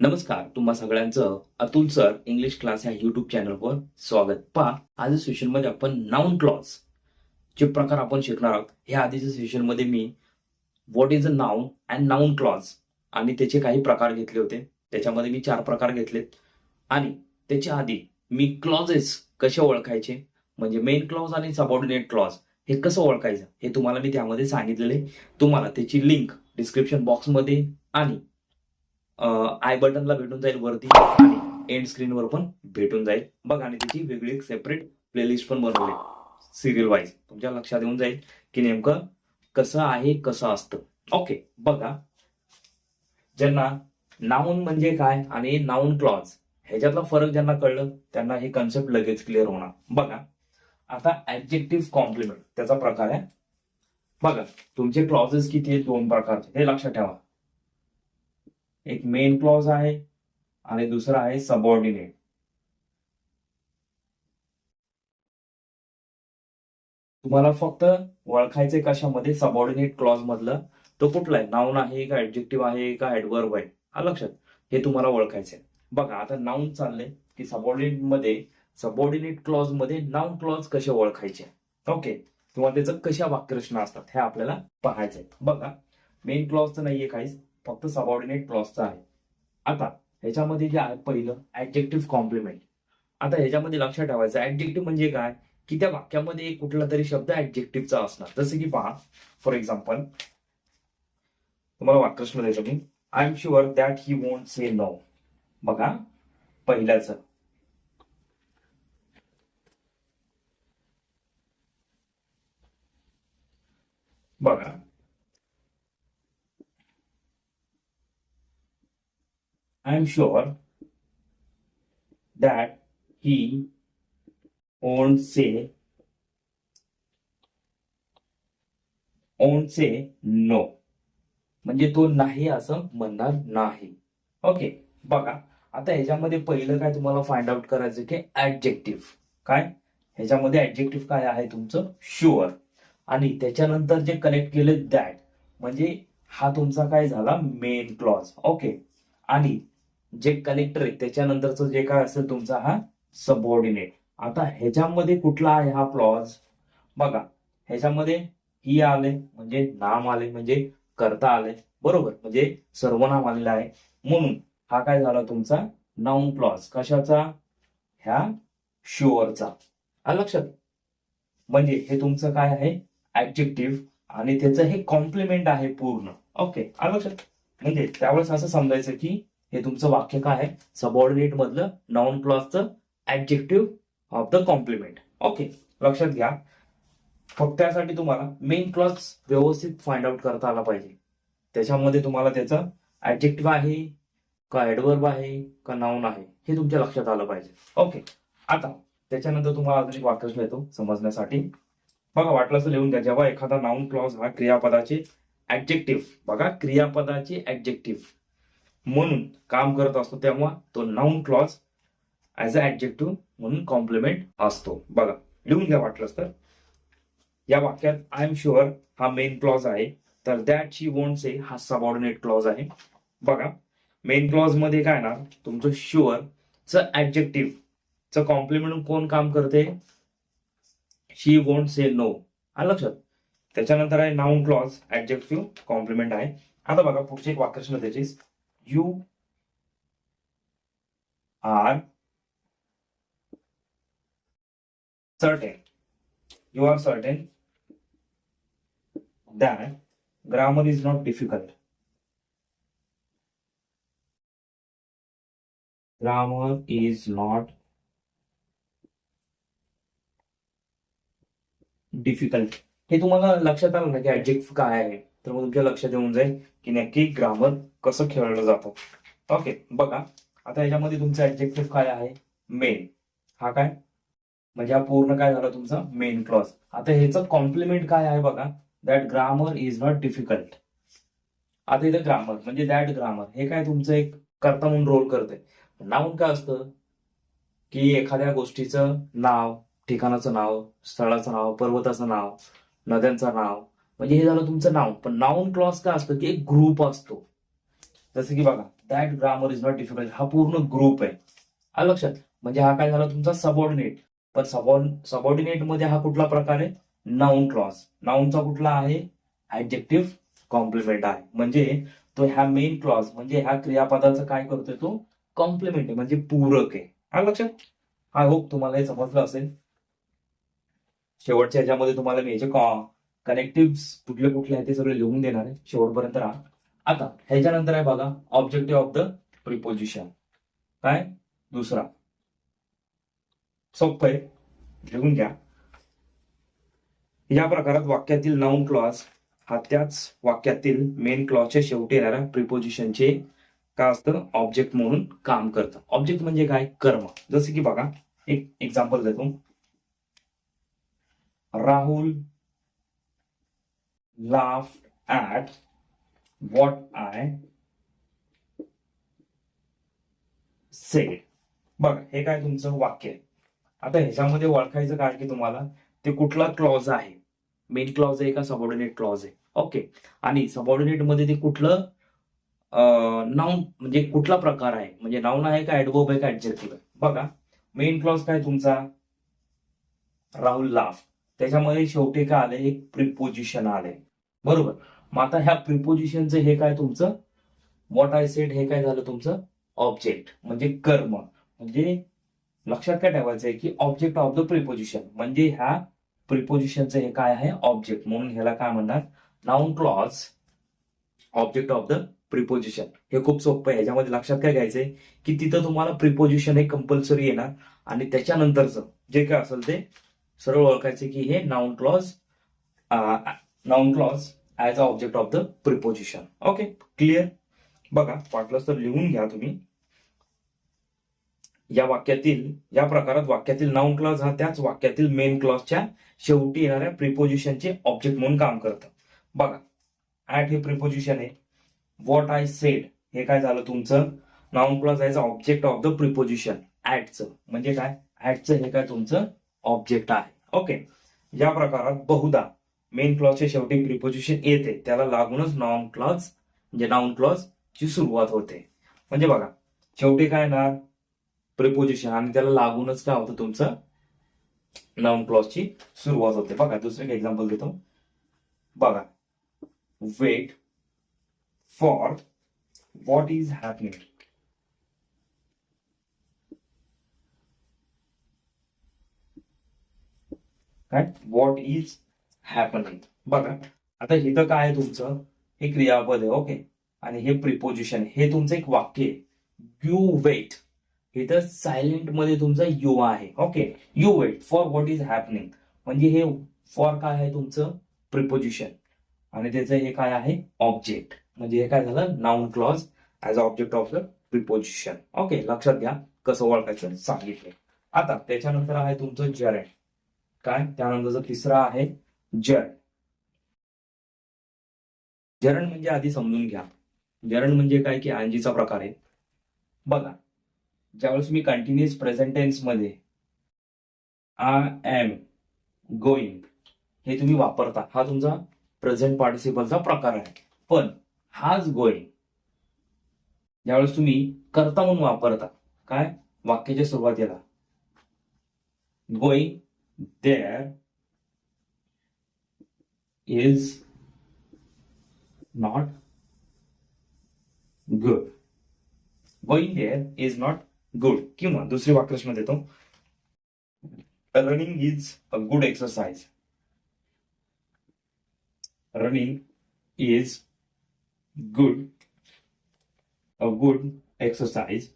नमस्कार तुम्हा सगळ्यांचं अतुल सर इंग्लिश क्लास या युट्यूब चॅनलवर स्वागत. पहा आज सेशनमध्ये आपण नाऊन क्लॉज जे प्रकार आपण शिकणार आहोत. ह्या आधीच्या सेशनमध्ये मी what is a noun and noun clause आणि त्याचे काही प्रकार घेतले होते. त्याच्यामध्ये मी चार प्रकार घेतलेत. आणि त्याच्या आधी मी क्लॉजेस कसे ओळखायचे? म्हणजे मेन क्लॉज आणि सबऑर्डिनेट क्लॉज हे कसं ओळखायचं? हे तुम्हाला मी त्यामध्ये सांगितलेले. तुम्हाला त्याची लिंक डिस्क्रिप्शन बॉक्समध्ये आणि आय बटनला भेटून जाईल वरती आणि एंड स्क्रीनवर पण भेटून जाईल. बघ आणि त्याची वेगळी सेपरेट प्लेलिस्ट पण बनवली सिरियल वाईज तुमच्या लक्षात येऊन जाईल की नेमकं कसं आहे कसं असतं. ओके बघा. ज्यांना नाऊन म्हणजे काय आणि नाऊन क्लॉज ह्याच्यातला फरक ज्यांना कळलं त्यांना हे कन्सेप्ट लगेच क्लिअर होणार. बघा. आता ऍब्जेक्टिव्ह कॉम्प्लिमेंट त्याचा प्रकार आहे. बघा तुमचे क्लॉजेस किती आहेत दोन प्रकारचे हे लक्षात ठेवा. एक मेन क्लॉज आहे आणि दुसरा आहे सबऑर्डिनेट तुम्हाला फक्त ओळखायचे कशामध्ये? सबऑर्डिनेट क्लॉज मधलं. तो कुठला आहे? नाऊन आहे का ऍडजेक्टिव्ह आहे का ऍडवर्ब आहे? हा लक्षात. हे तुम्हाला ओळखायचंय. बघा आता नाऊन चाललंय की सबऑर्डिनेटमध्ये सबऑर्डिनेट क्लॉजमध्ये नाऊन क्लॉज कसे ओळखायचे? ओके किंवा त्याचं कशा वाक्यरचना असतात हे आपल्याला पाहायचंय. बघा मेन क्लॉज तर नाहीये काहीच. फक्त सबऑर्डिनेट क्लॉजचं आहे. आता ह्याच्यामध्ये जे आहे पहिलं ऍडजेक्टिव्ह कॉम्प्लिमेंट आता ह्याच्यामध्ये लक्षात ठेवायचं ऍडजेक्टिव्ह म्हणजे काय? की त्या वाक्यामध्ये एक कुठला तरी शब्द ऍडजेक्टिव्हचा असणार. जसं की पहा फॉर एक्झाम्पल तुम्हाला वाक्यप्रश्न द्यायचं मी. I am sure that he won't say no बघा पहिल्याच. बघा. I am sure that he won't say won't say no. म्हणजे तो नाही असं म्हणणार नाही. ओके बघा. आता ह्याच्यामध्ये पहिलं काय तुम्हाला फाइंड आउट करायचं की ऍडजेक्टिव्ह काय? ह्याच्यामध्ये ऍडजेक्टिव्ह काय आहे तुमचं? शुअर आणि त्याच्यानंतर जे कनेक्ट केले दॅट म्हणजे हा तुमचा काय झाला? मेन क्लॉज ओके आणि जे कनेक्टर आहे त्याच्यानंतरचं जे काय असेल तुमचा हा सबऑर्डिनेट आता ह्याच्यामध्ये कुठला आहे हा क्लॉज बघा ह्याच्यामध्ये e ही आले म्हणजे नाम आले म्हणजे करता आले बरोबर म्हणजे सर्वनाम आलेला आहे. म्हणून हा काय झाला तुमचा? नाऊन क्लॉज कशाचा? ह्या शुअरचा आलं लक्षात? म्हणजे हे तुमचं काय आहे? ऍब्जेक्टिव्ह आणि त्याचं हे कॉम्प्लिमेंट आहे पूर्ण. ओके आलं लक्षात? म्हणजे त्यावेळेस असं समजायचं की हे तुमचं वाक्य काय आहे? सबऑर्डिनेट मधलं noun क्लॉजचं adjective of the complement okay लक्षात घ्या. फक्त त्यासाठी तुम्हाला मेन क्लॉज व्यवस्थित फाइंड आउट करता आला पाहिजे. त्याच्यामध्ये तुम्हाला त्याचं ऍडजेक्टिव्ह आहे का ऍडवर्ब आहे का नाऊन आहे हे तुमच्या लक्षात आलं पाहिजे. ओके आता त्याच्यानंतर तुम्हाला अजून एक वाक्य येतो समजण्यासाठी. बघा वाटलं असं लिहून द्या जेव्हा एखादा नाऊन क्लॉज हा क्रियापदाचे ऍडजेक्टिव्ह बघा क्रियापदाचे ऍडजेक्टिव्ह म्हणून काम करत असतो तेव्हा तो noun clause as a adjective म्हणून कॉम्प्लिमेंट असतो. बघा लिहून घ्या वाटलंच तर. या वाक्यात आय एम शुअर हा मेन क्लॉज आहे तर दॅट शी वोंट से हा सबऑर्डिनेट क्लॉज आहे. बघा मेन क्लॉजमध्ये काय ना तुमचं शुअर च ऍडजेक्टिव्ह च कॉम्प्लिमेंट कोण काम करते? शी वोंट से नो आलं लक्षात? त्याच्यानंतर आहे नाऊन क्लॉज ऍडजेक्टिव्ह कॉम्प्लिमेंट आहे. आता बघा पुढचे एक वाक्य त्याचीच you are certain you are certain that grammar is not difficult grammar is not difficult हे तुम्हाला लक्षात आलं ना की ऍडजेक्टिव्ह काय आहे तर मग तुमच्या लक्षात येऊन जाईल की नक्की ग्रामर कसं खेळलं जातं. ओके बघा आता याच्यामध्ये तुमचा ऍब्जेक्टिव्ह काय आहे? मेन हा काय? म्हणजे हा पूर्ण काय झाला तुमचा? मेन क्लॉज आता ह्याचं कॉम्प्लिमेंट काय आहे बघा? That grammar is not difficult आता इथं ग्रामर म्हणजे दॅट ग्रामर हे काय तुमचं एक करता म्हणून रोल करते नाऊन काय असतं? की एखाद्या गोष्टीचं नाव ठिकाणाचं नाव स्थळाचं नाव पर्वताचं नाव नद्यांचं नाव म्हणजे हे झालं तुमचं नाव पण नाऊन क्लॉज काय असतं की एक ग्रुप असतो. जसं की बघा that grammar is not difficult हा पूर्ण ग्रुप आहे. हा लक्षात. म्हणजे हा काय झाला तुमचा सबऑर्डिनेट पण सबऑर्डिनेटमध्ये हा कुठला प्रकार आहे? नाऊन क्लॉज नाऊनचा कुठला आहे? ऍडजेक्टिव्ह कॉम्प्लिमेंट आहे. म्हणजे तो ह्या मेन क्लॉज म्हणजे ह्या क्रियापदाचं काय करतोय तो? कॉम्प्लिमेंट आहे. म्हणजे पूरक आहे. हा लक्षात? आय होप तुम्हाला हे समजलं असेल. शेवटच्या ह्याच्यामध्ये तुम्हाला मी याचे कनेक्टिव्ह कुठले कुठले आहेत ते सगळे लिहून देणार आहे. शेवटपर्यंत राहा. आता ह्याच्यानंतर आहे बघा ऑब्जेक्टिव्ह ऑफ द प्रिपोजिशन काय? दुसरा. सोपं आहे. लिहून घ्या. या प्रकारात वाक्यातील नाऊन क्लॉज हा त्याच वाक्यातील मेन क्लॉजच्या शेवटी येणाऱ्या प्रिपोजिशनचे काय असतं? ऑब्जेक्ट म्हणून काम करतं. ऑब्जेक्ट म्हणजे काय? कर्म. जसं की बघा एक एक्झाम्पल देतो. Rahul laughed at what I said. बघ हे काय तुमचं वाक्य आहे? आता ह्याच्यामध्ये ओळखायचं काय की तुम्हाला? ते कुठला क्लॉज आहे? मेन क्लॉज आहे का? सबऑर्डिनेट क्लॉज आहे. ओके आणि सबऑर्डिनेटमध्ये ते कुठलं नाऊन म्हणजे कुठला प्रकार आहे? म्हणजे नाऊन आहे का ऍडवर्ब आहे का ऍडजेक्टिव्ह आहे? बघा. मेन क्लॉज काय तुमचा? राहुल लाफ त्याच्यामध्ये शेवटी काय आलंय? एक प्रिपोजिशन आलंय. बरोबर. मग आता ह्या प्रिपोजिशनचं हे काय तुमचं? वॉट आय सेट हे काय झालं तुमचं? ऑब्जेक्ट म्हणजे कर्म. म्हणजे लक्षात काय ठेवायचं आहे की ऑब्जेक्ट ऑफ द प्रिपोजिशन म्हणजे ह्या प्रिपोजिशनचं हे काय आहे? ऑब्जेक्ट म्हणून ह्याला काय म्हणणार? Noun clause object of the preposition हे खूप सोपं आहे. ह्याच्यामध्ये लक्षात काय घ्यायचंय? की तिथं तुम्हाला प्रिपोजिशन हे कंपल्सरी येणार. आणि त्याच्यानंतरचं जे काय असेल ते सरळ ओळखायचं की हे noun clause noun clause as a object of the preposition okay clear बघा वाटलंच तर लिहून घ्या तुम्ही. या वाक्यातील या प्रकारात वाक्यातील नाउन क्लॉज हा त्याच वाक्यातील मेन क्लॉजच्या शेवटी येणाऱ्या प्रिपोजिशनचे ऑब्जेक्ट म्हणून काम करतं. बघा ऍट हे प्रिपोजिशन आहे. व्हॉट आय सेड हे काय झालं तुमचं? Noun clause as a object of the preposition ऍटचं म्हणजे काय? ऍटचं हे काय तुमचं? ऑब्जेक्ट आहे. ओके या प्रकारात बहुधा मेन क्लॉजच्या शेवटी प्रिपोजिशन येते. त्याला लागूनच नॉन क्लॉज म्हणजे नाउन क्लॉज ची सुरुवात होते. म्हणजे बघा शेवटी काय येणार? प्रिपोजिशन आणि त्याला लागूनच काय होतं तुमचं? नाउन क्लॉज ची सुरुवात होते. बघा दुसरं एक एक्झाम्पल देतो. बघा wait for what is happening काय? व्हॉट इज हॅपनिंग बघा आता इथं काय आहे तुमचं? हे क्रियापद आहे ओके आणि हे प्रिपोजिशन हे तुमचं एक वाक्य आहे. यू वेट इथं सायलेंटमध्ये तुमचा यू आहे okay you wait for what is happening म्हणजे हे फॉर काय आहे तुमचं? प्रिपोजिशन आणि त्याचं हे काय आहे? ऑब्जेक्ट म्हणजे हे काय झालं? Noun clause as object of the preposition okay लक्षात घ्या कसं ओळखायचं सांगितलं आता त्याच्यानंतर आहे तुमचं जरेंट काय? त्यानंतर तिसरा आहे जड. जरण म्हणजे आधी समजून घ्या. जरण म्हणजे काय की आंजीचा प्रकार आहे. बघा. ज्यावेळेस मी कंटिन्युअस प्रेझेंटेन्समध्ये आय एम गोईंग हे तुम्ही वापरता. हा तुमचा प्रेझेंट पार्टिसिपलचा प्रकार आहे. पण हाच गोईंग ज्यावेळेस तुम्ही करता म्हणून वापरता. काय? वाक्याच्या सुरुवातीला. Going there is not good. Going there is not good. किंवा दुसरी वाक्यरचना देतो running is a good exercise running is good a good exercise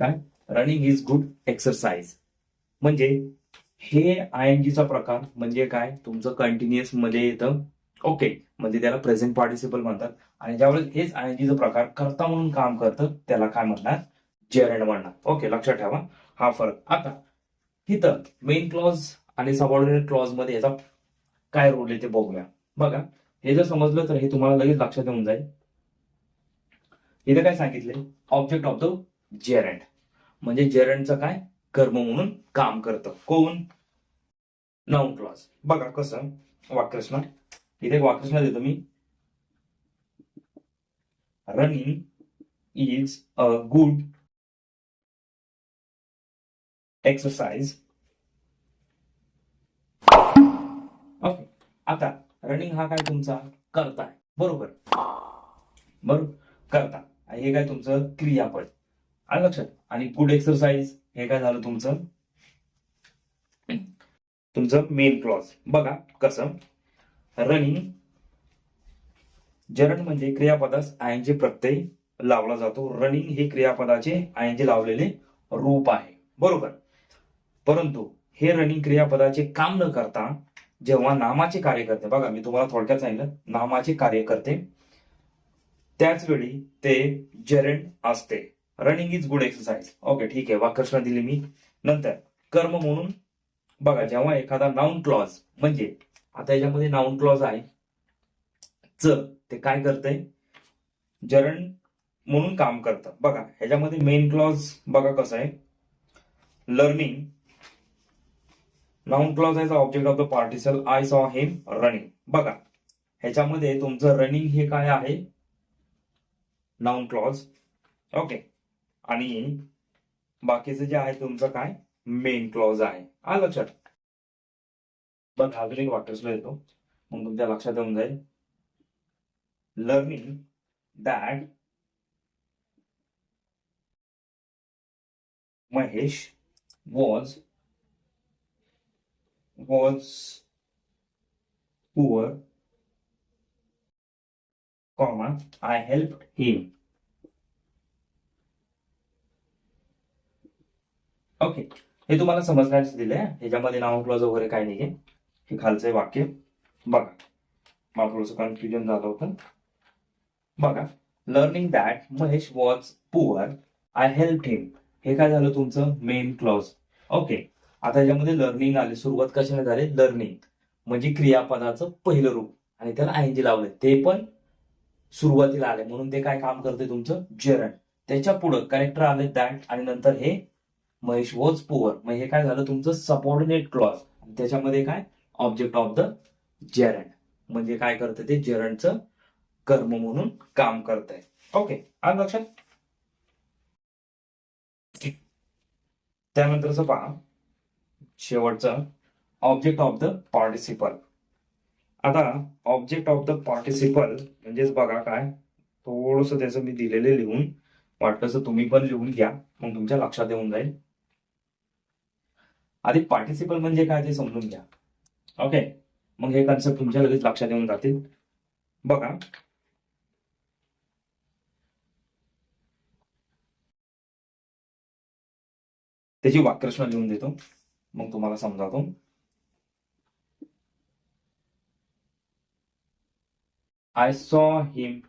काय रनिंग इज गुड एक्सरसाइज म्हणजे हे आय एन जीचा प्रकार म्हणजे काय? तुमचं कंटिन्युअसमध्ये येतं. ओके म्हणजे त्याला प्रेझेंट पार्टिसिपल म्हणतात. आणि ज्यावेळेस हेच आय एन जीचा प्रकार करता म्हणून काम करतं त्याला काय म्हणणार जेरेंड म्हणणार ओके लक्षात ठेवा. हा फरक. आता इथं मेन क्लॉज आणि सबऑर्डिनेट क्लॉजमध्ये याचा काय रोल आहे ते बघूया. बघा हे जर समजलं तर हे तुम्हाला लगेच लक्षात येऊन जाईल. इथं काय सांगितलंय? ऑब्जेक्ट ऑफ द जेरेंट म्हणजे जेरंडचं काय? कर्म म्हणून काम करतं. कोण? नाऊन क्लॉज बघा कसं वाक्यरचना इथे एक वाक्यरचना देतो मी. Running is a good exercise okay आता रनिंग हा काय तुमचा? करता आहे बरोबर. बरोबर. करता. हे काय तुमचं क्रियापद. आणि लक्षात? आणि गुड एक्सरसाइज हे काय झालं तुमचं? तुमचं मेन क्लॉज बघा कसं? रनिंग जरण म्हणजे क्रियापदास आयनचे प्रत्यय लावला जातो. रनिंग हे क्रियापदाचे आयनचे लावलेले रूप आहे. बरोबर? परंतु हे रनिंग क्रियापदाचे काम न करता जेव्हा नामाचे कार्य करते बघा मी तुम्हाला थोडक्यात सांगितलं नामाचे कार्य करते त्याच वेळी ते जरण असते. Running is good exercise okay ठीक आहे. वाकर्षण दिली मी. नंतर कर्म म्हणून बघा जेव्हा एखादा नाऊन क्लॉज म्हणजे आता याच्यामध्ये नाऊन क्लॉज आहे. च ते काय करतंय? जरण म्हणून काम करतं. बघा ह्याच्यामध्ये मेन क्लॉज बघा कसं आहे. लर्निंग नाऊन क्लॉज आहे object of the participle I saw him running बघा ह्याच्यामध्ये तुमचं रनिंग हे काय आहे? नाऊन क्लॉज ओके आणि बाकीचं जे आहे तुमचं काय? मेन क्लॉज आहे. आलं लक्षात. बघ अजून एक वाक्यसला येतो मग तुमच्या लक्षात येऊन जाईल. Learning that Mahesh was was poor comma I help him okay हे तुम्हाला समजण्यास दिलंय. ह्याच्यामध्ये नाव क्लॉज वगैरे काय नाही हे खालचं वाक्य. बघा. मला थोडंसं कन्फ्युजन झालं होतं. बघा. Learning that Mahesh was poor I help him हे काय झालं तुमचं? मेन क्लॉज ओके आता याच्यामध्ये लर्निंग आले. सुरुवात कशाने झाले? लर्निंग म्हणजे क्रियापदाचं पहिलं रूप. आणि त्याला आयनजी लावलंय. ते पण सुरुवातीला आले म्हणून ते काय काम करते तुमचं? जेरण त्याच्या पुढं कनेक्टर आले दॅट आणि नंतर हे महेश वॉज पुअर मग हे काय झालं? तुमचं सबऑर्डिनेट क्लॉज त्याच्यामध्ये काय? ऑब्जेक्ट ऑफ द जरण म्हणजे काय करतं ते? जरणचं कर्म म्हणून काम करत आहे ओके आज लक्षात? त्यानंतरच पहा. शेवटचं. ऑब्जेक्ट ऑफ द पार्टिसिपल आता ऑब्जेक्ट ऑफ द पार्टिसिपल म्हणजेच बघा काय? थोडस त्याचं मी दिलेले लिहून. वाटलं तुम्ही पण लिहून घ्या. मग तुमच्या लक्षात येऊन जाईल. आधी पार्टिसिपल म्हणजे काय ते समजून घ्या. ओके मग हे कन्सेप्ट तुमच्या लगेच लक्षात येऊन जातील. बघा. त्याची वाक्यरचना लिहून देतो. मग तुम्हाला समजावतो. आय सॉ हिम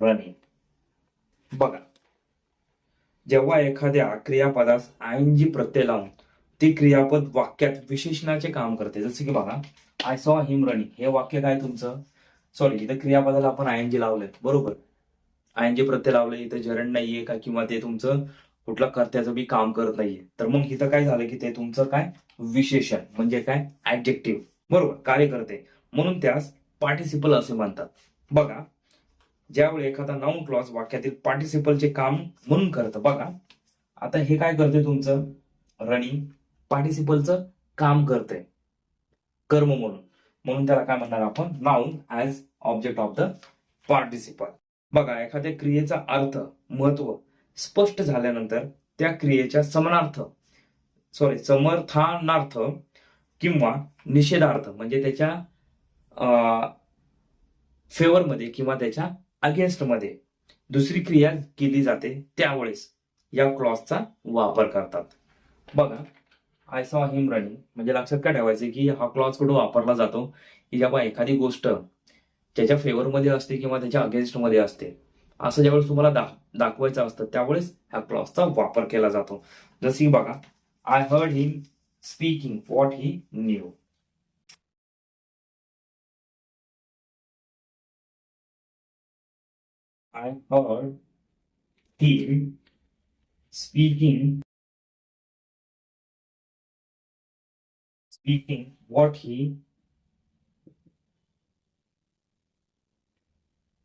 रनिंग बघा. जेव्हा एखाद्या क्रियापदास आयनजी प्रत्यय लावून ती क्रियापद वाक्यात विशेषणाचे काम करते. जसं की बघा आय सॉ हिम रनिंग हे वाक्य काय तुमचं? सॉरी इथं क्रियापदाला आपण आयनजी लावलंय बरोबर? आयनजी प्रत्यय लावले इथं जरण नाहीये का किंवा ते तुमचं कुठलं कर्त्याचं बी काम करत नाहीये. तर मग इथं काय झालं की ते तुमचं काय? विशेषण म्हणजे काय? ऍडजेक्टिव्ह बरोबर? कार्य करते. म्हणून त्यास पार्टिसिपल असे म्हणतात. बघा ज्यावेळी एखादा नाऊन क्लॉज वाक्यातील पार्टिसिपलचे काम म्हणून करतं. बघा आता हे काय करते तुमचं? रनिंग पार्टिसिपलचं काम करते. कर्म म्हणून. म्हणून त्याला काय म्हणणार आपण? Noun as object of the participle बघा एखाद्या क्रियेचा अर्थ महत्त्व स्पष्ट झाल्यानंतर त्या क्रियेच्या समानार्थ सॉरी समर्थानार्थ किंवा निषेधार्थ म्हणजे त्याच्या फेवरमध्ये किंवा त्याच्या अगेन्स्टमध्ये दुसरी क्रिया केली जाते त्यावेळेस या क्लॉजचा वापर करतात. बघा आय सॉ हिम रनिंग म्हणजे लक्षात काय ठेवायचं की हा क्लॉज कुठं वापरला जातो? की जेव्हा एखादी गोष्ट त्याच्या फेवरमध्ये असते किंवा त्याच्या अगेन्स्टमध्ये असते. असं ज्यावेळेस तुम्हाला दा दाखवायचं असतं त्यावेळेस ह्या क्लॉजचा वापर केला जातो. जसं की बघा I heard him speaking what he knew I heard him speaking speaking what he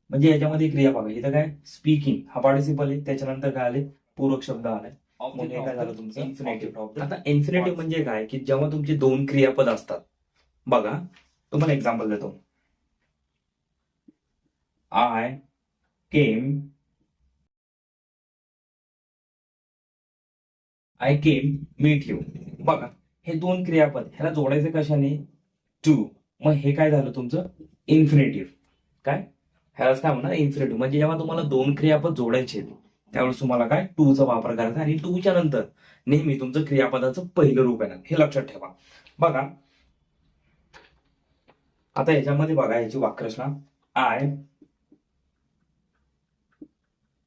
म्हणजे याच्यामध्ये क्रिया बघा इथं काय? स्पीकिंग हा पार्टिसिपल आहे त्याच्यानंतर काय आले पूरक शब्द हे काय झालं तुमचं? इन्फिनेटिव्ह आता इन्फिनेटिव्ह म्हणजे काय? की जेव्हा तुमचे दोन क्रियापद असतात बघा तुम्हाला एक्झाम्पल देतो. I came I came meet you बघा हे दोन क्रियापद ह्याला जोडायचे कशाने? टू मग हे काय झालं तुमचं? इन्फिनेटिव्ह काय? ह्यालाच काय म्हणणार? इन्फिनेटिव्ह म्हणजे जेव्हा तुम्हाला दोन क्रियापद जोडायचे त्यावेळेस तुम्हाला काय? टूचा वापर करायचा आणि टूच्या नंतर नेहमी तुमचं क्रियापदाचं पहिलं रूप येणार. हे लक्षात ठेवा. बघा. आता याच्यामध्ये बघा ह्याची वाक्यरचना I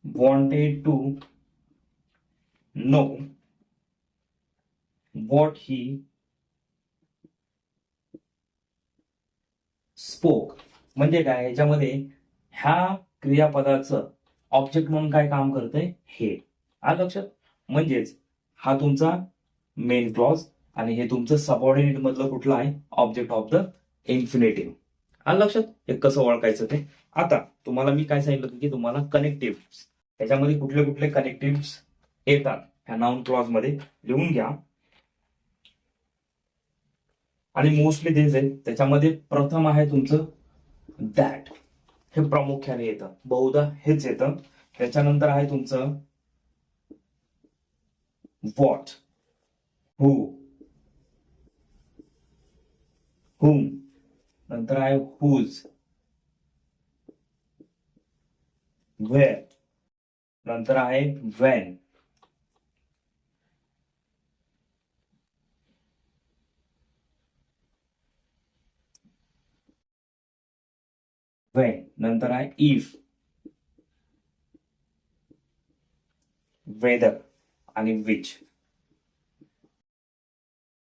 wanted to know what he spoke. म्हणजे काय? याच्यामध्ये ह्या क्रियापदाचं ऑब्जेक्ट म्हणून काय काम करतंय? हे. आलं लक्षात? म्हणजेच हा तुमचा मेन क्लॉज आणि हे तुमचं सबऑर्डिनेट मधलं कुठलं आहे? ऑब्जेक्ट ऑफ द इन्फिनेटिव्ह आलं लक्षात? हे कसं ओळखायचं ते? आता तुम्हाला मी काय सांगितलं की तुम्हाला कनेक्टिव्ह त्याच्यामध्ये कुठले कुठले कनेक्टिव्ह येतात? ह्या नाऊन क्लॉजमध्ये लिहून घ्या. आणि मोस्टली तेच आहे त्याच्यामध्ये प्रथम आहे तुमचं दॅट हे प्रामुख्याने येतं. बहुधा हेच येतं. त्याच्यानंतर आहे तुमचं वॉट हु हुम नंतर आहे हुज वेर नंतर आहे वेन वेन नंतर आहे इफ. वेदर. आणि विच.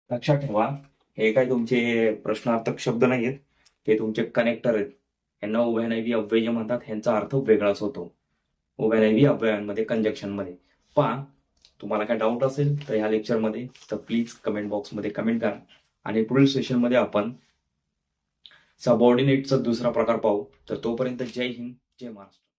लक्षात ठेवा हे काय तुमचे प्रश्नार्थक शब्द नाही आहेत हे तुमचे कनेक्टर आहेत. यांना उभयनैवी अव्यय म्हणतात ह्यांचा अर्थ वेगळाच होतो. उभयनैवी अव्ययांमध्ये कंजक्शनमध्ये मध्ये. पहा तुम्हाला काय डाऊट असेल तर ह्या लेक्चरमध्ये तर प्लीज कमेंट बॉक्समध्ये कमेंट करा. आणि पुढील सेशनमध्ये आपण सबऑर्डिनेटचा दुसरा प्रकार पाहू. तर तोपर्यंत जय हिंद जय महाराष्ट्र.